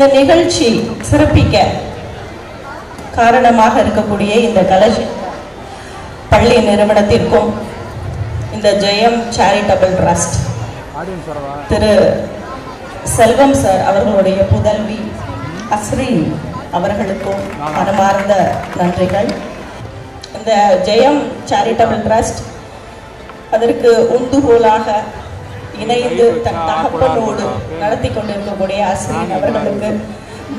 இந்த நிகழ்ச்சி சிறப்பிக்க காரணமாக இருக்கக்கூடிய இந்த கலர்ஷி பள்ளி நிறுவனத்திற்கும் இந்த Jayam charitable trust Thiru Selvam sir அவர்களுடைய புதல்வி அஸ்ரீன் அவர்களுக்கும் மனமார்ந்த நன்றிகள். இந்த ஜெயம் சேரிட்டபிள் ட்ரஸ்ட் அதற்கு உந்துகோலாக இணைந்து தன் தகப்பனோடு நடத்தி கொண்டிருக்கக்கூடிய ஆசிரியர் அவர்களுக்கு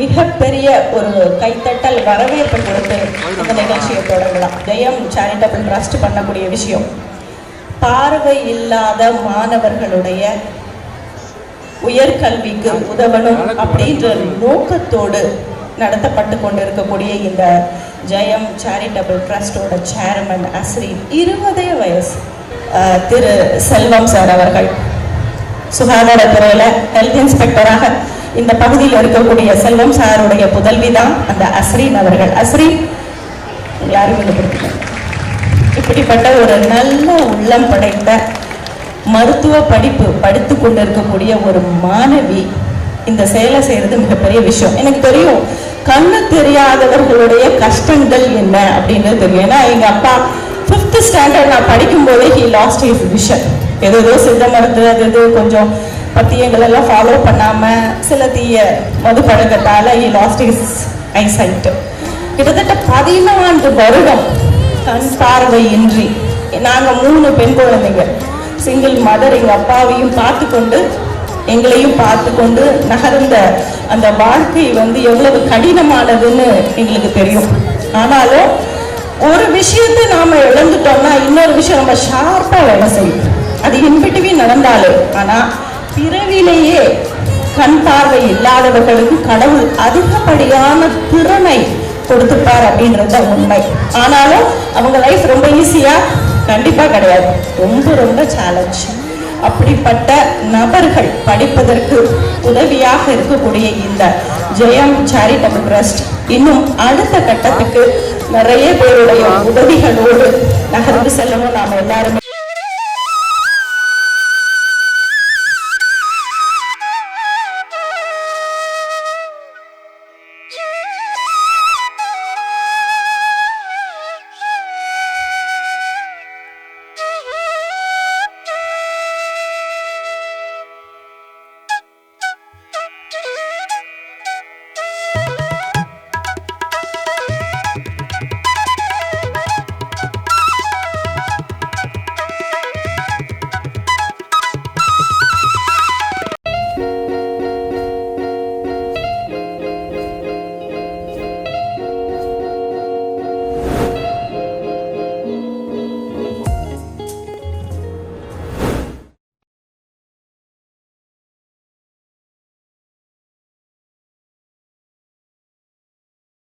மிகப்பெரிய ஒரு கைத்தட்டல் வரவேற்பு கொடுத்து இந்த நிகழ்ச்சியை தொடங்கலாம். ஜெயம் சேரிட்டபிள் ட்ரஸ்ட் பண்ணக்கூடிய விஷயம். பார்வை இல்லாத மாணவர்களுடைய உயர்கல்விக்கு உதவணும் அப்படின்ற நோக்கத்தோடு நடத்தப்பட்டு கொண்டிருக்கக்கூடிய இந்த ஜெயம் சேரிட்டபிள் ட்ரஸ்டோட சேர்மன் அஸ்ரீன் இருபதே வயசு திரு செல்வம் சார் அவர்கள். சுகாதாரத்துறையில ஹெல்த் இன்ஸ்பெக்டராக இந்த பகுதியில் இருக்கக்கூடிய செல்வம் சாருடைய புதல்வி தான் அந்த அஸ்ரீன் அவர்கள். அஸ்ரீன் எல்லாரும் இப்படிப்பட்ட ஒரு நல்ல உள்ளம் படைத்த மருத்துவ படிப்பு படித்து கொண்டிருக்கக்கூடிய ஒரு மாணவி இந்த செயலை செய்யறது மிகப்பெரிய விஷயம். எனக்கு தெரியும் கண்ணு தெரியாதவர்களுடைய கஷ்டங்கள் என்ன அப்படின்னு தெரியும். ஏன்னா எங்க அப்பா ஃபிஃப்த் ஸ்டாண்டர்ட் நான் படிக்கும் போதே ஹி லாஸ்ட் ஹிஸ் விஷன் ஏதோ ஏதோ சித்த மருந்து அது இது கொஞ்சம் பத்தியங்கள் எல்லாம் ஃபாலோ பண்ணாம சில தீய மது பழக்கத்தால ஹி லாஸ்ட் ஹிஸ் சைட்டு கிட்டத்தட்ட பதினான்கு வருடம் கண் பார்வையின்றி நாங்கள் மூணு பெண் குழந்தைங்க. சிங்கிள் மதர் எங்கள் அப்பாவையும் பார்த்து கொண்டு எங்களையும் பார்த்து கொண்டு நகர்ந்த அந்த வாழ்க்கை வந்து எவ்வளவு கடினமானதுன்னு எங்களுக்கு தெரியும். ஆனாலும் ஒரு விஷயத்தை நாம இழந்துட்டோம்னா இன்னொரு விஷயம் நம்ம ஷார்ப்பா வேலை செய்யும். அது இன்பிட்டுவே நடந்தாலே. ஆனா பிறவிலேயே கண் பார்வை இல்லாதவர்களுக்கு கடவுள் அதிகப்படியான திறனை கொடுத்துப்பார் அப்படின்றத உண்மை. ஆனாலும் அவங்க லைஃப் ரொம்ப ஈஸியா கண்டிப்பா கிடையாது. ரொம்ப ரொம்ப சேலஞ்ச் அப்படிப்பட்ட நபர்கள் படிப்பதற்கு உதவியாக இருக்கக்கூடிய இந்த ஜெயம் சேரிட்டபிள் ட்ரஸ்ட் இன்னும் அடுத்த கட்டத்துக்கு நிறைய பேருடைய உதவிகளோடு நகர்ந்து செல்லவும் நாம் எல்லாருமே